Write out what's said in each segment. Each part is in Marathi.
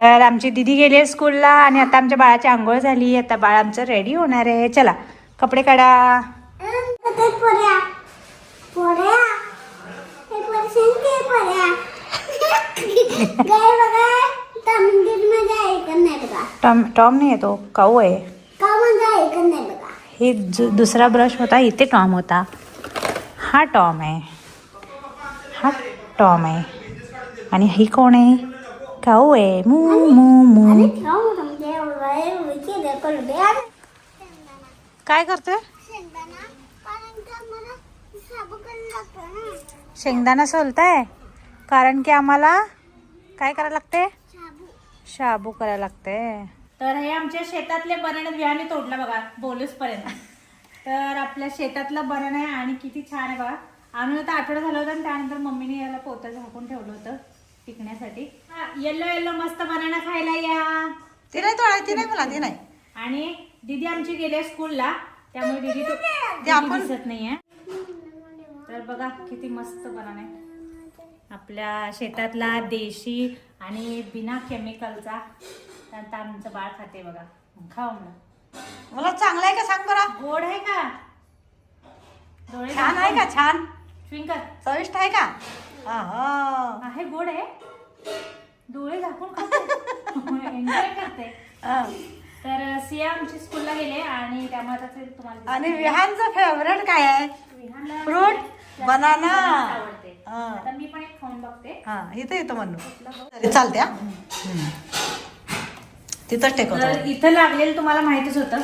तर आमची दिदी गेली आहे स्कूलला आणि आता आमच्या बाळाची आंघोळ झाली आता बाळ आमचं रेडी होणार आहे. चला कपडे काढा. टॉम टॉम नाही येतो काऊ आहे. हे दुसरा ब्रश होता इथे टॉम होता. हा टॉम आहे. हा टॉम आहे. आणि ही कोण आहे? काऊ आहे मू मू मू काय करतोय? शेंगदाणा. कारण का मला साबू करायला लागतो ना. शेंगदाणा सोलताय? कारण की आम्हाला काय करायला लागते शाबू. करायला लागते तर हे आमच्या शेतातले बनाने बियाणे तोडलं बघा बोलूच पर्यंत तर आपल्या शेतातलं बनान आहे आणि किती छान आहे बघा. आणून आता आठवडा झाला होता आणि त्यानंतर मम्मीने याला पोतं झाकून ठेवलं होतं. टिकण्यासाठी येल्लो येल्लो मस्त बनाना खायला या. ती नाही तोडायची नाही मला ती नाही. आणि दीदी आमची गेली स्कूलला त्यामुळे दीदी तो दीदी आपण- दिसत नाहीये. तर बघा किती मस्त बनाना आहे. आपल्या शेतातला देशी आणि बिना केमिकलचा त्यानंतर आमचं बाळ खाते बघा. खाऊ म्हणलं मला चांगलं आहे का सांग बरं? गोड आहे का? डोळे छान आहे का छान? ट्विंकल चविष्ट आहे का. आहे. गोड आहे. डोळे झाकून एन्जॉय करते. तर सिया आमची स्कूलला गेले आणि त्यामुळे तुम्हाला आणि विहानचं फेवरेट काय आहे? विहानला फ्रूट बनाना आवडते. आता मी पण एक खाऊन बघते. हा इथं येतो म्हणून. चालते. तिथंच टेकवतो. तर इथं लागलेलं तुम्हाला माहितच होतं.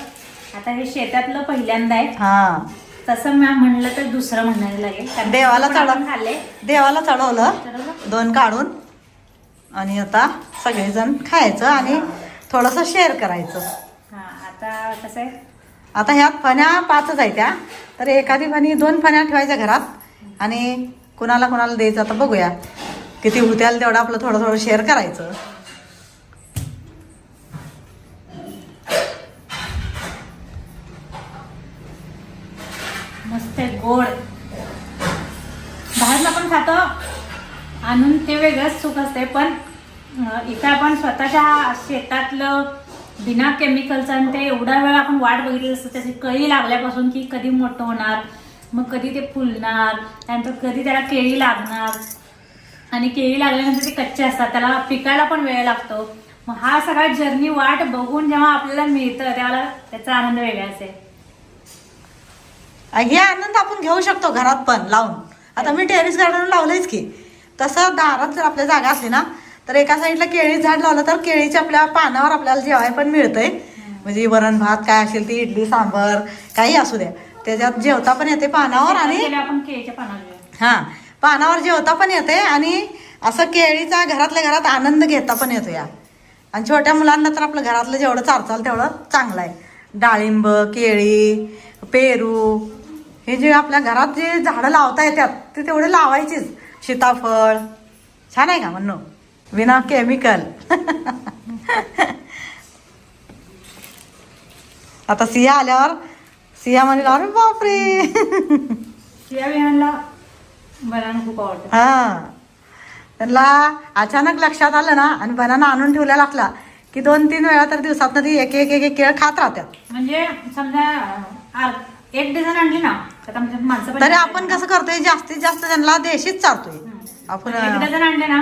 आता हे शेतातलं पहिल्यांदा आहे. हा. तसं मी म्हणलं तर दुसरं म्हणायला लागेल. देवाला चढव खाल्ले. देवाला चढवलं? दोन काढून. आणि आता सगळेजण खायचं आणि थोडंसं शेअर करायचं. हा आता कसं आहे? आता ह्यात फण्या पाचच आहेत त्या तर एखादी फणी दोन फण्या ठेवायच्या घरात आणि कुणाला कुणाला द्यायचं आता बघूया. किती होत्याल तेवढं आपलं थोडं थोडं शेअर करायचं मस्त आहे गोड. बाहेरनं पण खातो. आणून ते वेगळंच सुख असते पण इथं आपण स्वतःच्या शेतातलं बिना केमिकलचं आणि ते एवढा वेळ आपण वाट बघितली असतं त्याची कळी लागल्यापासून की कधी मोठं होणार मग कधी ते फुलणार त्यानंतर कधी त्याला केळी लागणार. आणि केळी लागल्यानंतर ते कच्चे असतात त्याला पिकायला पण वेळ लागतो. मग हा सगळा जर्नी वाट बघून जेव्हा आपल्याला मिळतं त्याला त्याचा आनंद वेगळाच आहे. हे आनंद आपण घेऊ शकतो घरात पण लावून. आता मी टेरेस गार्डन लावलंयच की. तसं दारात जर आपल्या जागा असली ना तर एका साईडला केळी झाड लावलं तर केळीच्या आपल्या पानावर आपल्याला जेवाय पण मिळतंय. म्हणजे वरण भात काय असेल ती इडली सांबर काही असू द्या. त्याच्यात जेवता पण येते पानावर आणि आपण केळीच्या पानावर हा पानावर जेवता पण येते आणि असं केळीचा घरातल्या घरात आनंद घेता पण येतो या. आणि छोट्या मुलांना तर आपलं घरातलं जेवढं चालचाल तेवढं चांगलं आहे. डाळिंब केळी पेरू हे जे आपल्या घरात जे झाडं लावता येतात ते तेवढे लावायचीच. सीताफळ. छान आहे का म्हणणं विना केमिकल आता सिया आल्यावर सिया म्हणेल अरे बापरे! शिया विहानला बनाना खूप आवडतं. हा. त्यांना अचानक लक्षात आलं ना आणि बनाना आणून ठेवला लागला की दोन तीन वेळा तर दिवसात ती एक एक एक एक केळ खात राहतात म्हणजे समजा एक डझन आणली ना तर आमच्या माणसं तरी आपण कसं करतोय जास्तीत जास्त त्यांना देशीच चालतोय. आपण एक डझन आणले ना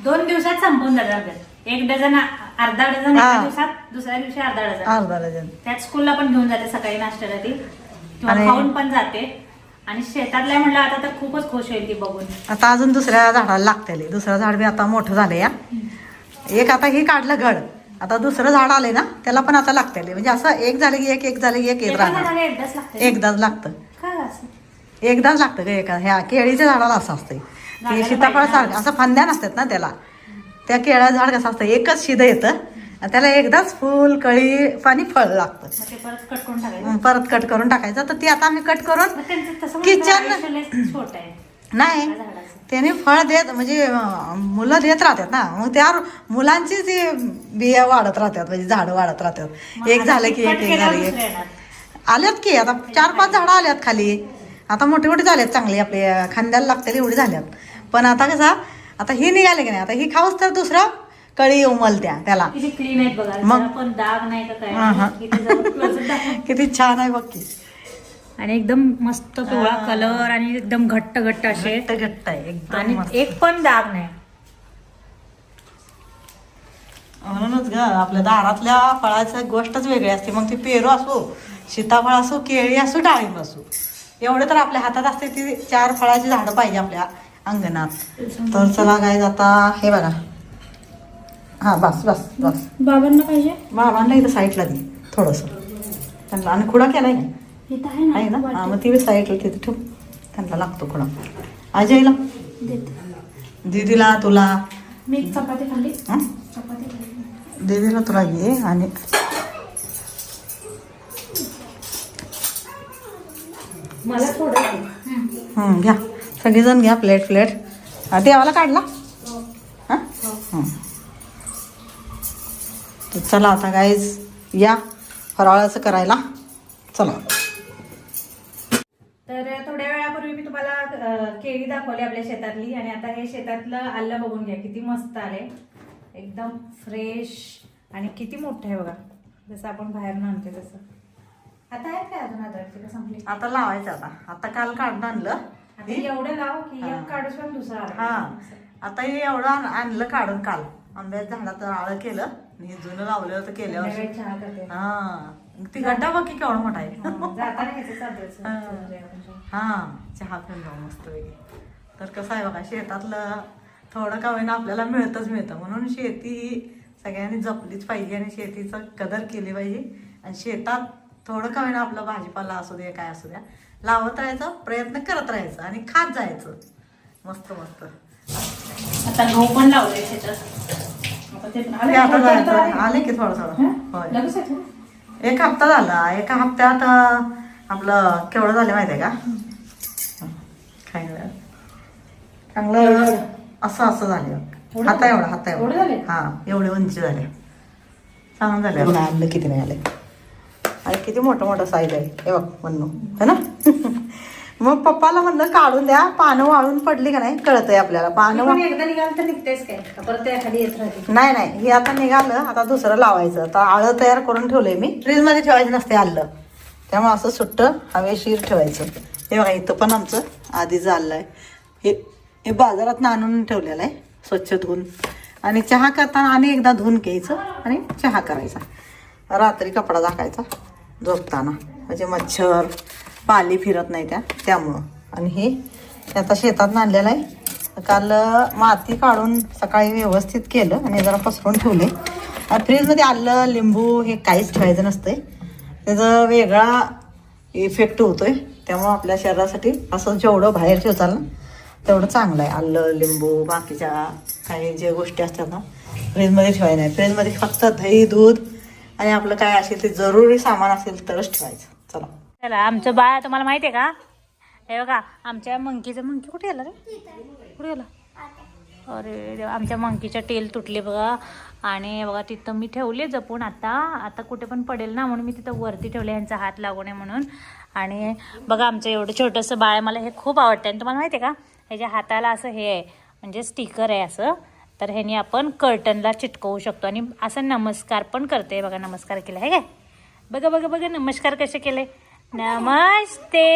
दोन दिवसात संपून जातात. एक डझन अर्धा डझन एका हा. दिवसात दुसऱ्या दिवशी अर्धा डझन अर्धा डझन त्यात स्कूलला पण घेऊन जाते सकाळी नाश्त्याला ती किंवा आणि- खाऊन पण जाते. आणि शेतातल्या म्हणलं आता तर खूपच खुश होईल ती बघून. आता अजून दुसऱ्या झाडाला लागतेले दुसरं झाड बी आता मोठं झालं या एक आता हे काढलं घड आता दुसरं झाड आले ना त्याला पण आता लागतेले म्हणजे असं एक झालं की एक एक झालं की एक एका राहणार. एकदाच लागते एकदाच लागतं. लागतं का एका. ह्या केळीच्या झाडाला असं असतंय. ते लागायला सीताफळ सारखं असं फांद्या नसतात ना त्याला. त्या केळा झाड कसं असतं एकच शिद येतं. आणि त्याला एकदाच फुल कळी पाणी फळ लागतं. परत कट करून टाकायचं. तर ती आता आम्ही कट करून किचन- नाही. त्याने फळ देत म्हणजे मुलं देत राहतात ना. मग त्या मुलांची ती बिया वाढत राहतात म्हणजे झाडं वाढत राहतात. एक झालं की एक एक झालं. आल्यात की आता चार पाच झाडं आल्यात खाली. आता मोठे मोठे झालेत चांगले आपले खांद्याला लागतील एवढे झाल्यात. पण आता कसं आता ही निघाले की नाही आता ही खाऊच तर दुसरं कळी उमलत्या त्याला. क्लीन आहेत बघा मग? किती छान आहे बघ की. आणि एकदम मस्त पिवळा. कलर आणि एकदम घट्ट घट्ट असे. घट्ट घट्ट आहे एकदम आणि. एक पण डाग नाही. म्हणूनच ग आपल्या दारातल्या फळाची गोष्टच वेगळी असते. मग ती पेरू असो सीताफळ असो केळी असो डाळिंब असो एवढे तर आपल्या हातात असते ती चार फळाची झाडं पाहिजे आपल्या अंगणात. तर चला काय आता हे बघा. हा बस बस बस. बाबांना पाहिजे? बाबांना इथं साईडला दे थोडस. त्यांना आणि खुडा केलाय का? इथं आहे आहे ना? हा मग ती बी साईडला तिथे ठेव. त्यांना लागतो खुडा अजयला देते. दीदीला तुला? मी एक चपाती खाल्ली. हं? चपाती खाल्ली. दीदीला तुला घे आणि मला थोडं दे. हं, घ्या. सगळेजण घ्या प्लेट प्लेट. हा, देवाला काढला? हां. हं. तर चला आता गाईज या फराळाचं करायला. चला. दाखवली आपल्या शेतातली आणि आता हे शेतातलं आलं बघून घ्या किती मस्त आले एकदम फ्रेश आणि किती मोठं आहे बघा. जसं आपण बाहेर आणतो तसं. आता आहेत काय अजून अद्रकची का संपली. आता लावायचं आता. आता काल काढून आणलं. आता एवढं लाव की. एक काढूस पण दुसरा. हा. आता हे एवढं आण- आणलं काढून काल. आंब्याच्या झाडात आळं केलं. आणि हे जुनं लावलं होतं केल्यावर हा. ती गड्डा बघ की केवढा मोठा आहे. हा, चहा पिऊन जाऊ मस्त वेगळी तर कसं आहे बघा शेतातलं थोडं का होईना आपल्याला मिळतच मिळतं. म्हणून शेती ही सगळ्यांनी जपलीच पाहिजे आणि शेतीचं कदर केली पाहिजे. आणि शेतात थोडं का होईना आपलं भाजीपाला असू दे काय असू द्या लावत राहायचं प्रयत्न करत राहायचं आणि खात जायचं. मस्त मस्त. आता गहू पण लावले शेतात. आता ते पण आले की थोडं थोडं हं? होय? एक हप्ता झाला. एका हप्त्यात आपलं केवढं झालं माहिती आहे का? काय. चांगलं असं असं झालं. हाता? एवढा हाता एवढं. हा एवढे उंची झाले. चांगलं झाले. आणलं किती नाही आले? आणि किती मोठं मोठं साईज आहे. हे बघ म्हणणं है ना? मग पप्पाला म्हणलं काढून द्या पानं वाळून पडली का नाही कळतंय आपल्याला. पानं वा- एकदा निघाल तर निघतेच काय? का परत त्या खाली येत राहते. नाही नाही. हे आता निघालं आता दुसरं लावायचं. आता आळं तयार करून ठेवलंय मी. फ्रीजमध्ये ठेवायचं नसते आलं. त्यामुळे असं सुट्ट हवेशीर ठेवायचं. हे बघा इथं पण आमचं आधीच आलं आहे हे हे बाजारात आणून ठेवलेलं आहे स्वच्छ धुवून. आणि चहा करताना आणि एकदा धुवून घ्यायचं आणि चहा करायचा. रात्री कपडा झाकायचा झोपताना. म्हणजे मच्छर पाली फिरत नाही त्या त्यामुळं. आणि हे आता शेतात आणलेलं आहे. काल माती काढून सकाळी व्यवस्थित केलं आणि जरा पसरून ठेवले. फ्रीजमध्ये आलं लिंबू हे काहीच ठेवायचं नसतंय. त्याचा वेगळा इफेक्ट होतो आहे त्यामुळं आपल्या शरीरासाठी असं जेवढं बाहेर ठेवताल ना तेवढं चांगलं आहे. आलं लिंबू बाकीच्या काही जे गोष्टी असतात ना फ्रीजमध्ये ठेवायचं नाही. फ्रीजमध्ये फक्त दही दूध आणि आपलं काय असेल ते जरुरी सामान असेल तरच ठेवायचं. चला. चला आमचं बाळ तुम्हाला माहिती आहे का? हे बघा आमच्या मंकीचं मंकी कुठे गेला रे? कुठे गेला? अरे देवा, आमच्या मंकीच्या टेल तुटले बघा. आणि बघा तिथं मी ठेवले जपून आता. आता कुठे पण पडेल ना म्हणून मी तिथं वरती ठेवले यांचा हात लागू नये म्हणून. आणि बघा आमचं एवढं छोटंसं बाळ मला हे खूप आवडतं आणि तुम्हाला माहिती आहे का ह्याच्या हाताला असं हे आहे म्हणजे स्टिकर आहे असं तर ह्यानी आपण कर्टनला चिटकवू शकतो. आणि असं नमस्कार पण करते बघा नमस्कार केला आहे काय? बघा बघा बघा नमस्कार कसे केले? नमस्ते.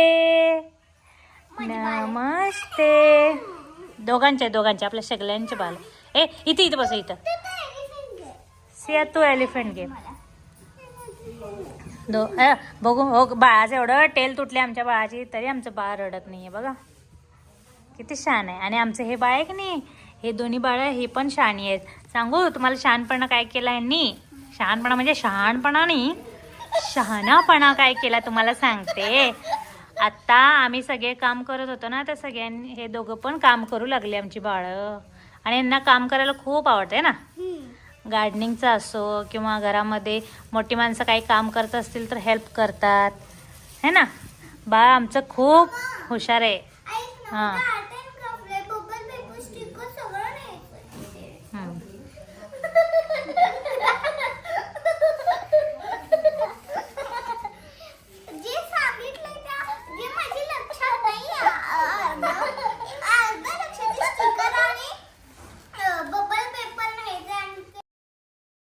नमस्ते. दोघांचे दोघांचे आपल्या सगळ्यांचे बाल ए इथे इथं बस इथं. सिया तू एलिफंट गेम दो बघू हो बाळाचं एवढं टेल तुटले आमच्या बाळाची तरी आमचं बाळ रडत नाहीये बघा. किती छान आहे. आणि आमचं हे बाळ आहे की नाही? हे दोन्ही बाळं हे पण शहाणी आहेत. सांगू तुम्हाला शहाणपणा काय केला यांनी? शहाणपणा म्हणजे शहाणपणा नाही. शहाणापणा काय केला तुम्हाला सांगते? आता आम्ही सगळे काम करत होतो ना तर सगळ्यांनी हे दोघं पण काम करू लागले आमची बाळं. आणि यांना काम करायला खूप आवडते ना. गार्डनिंगचं असो किंवा घरामध्ये मोठी माणसं काही काम करत असतील तर हेल्प करतात. है ना? बाळ आमचं खूप हुशार आहे. हां.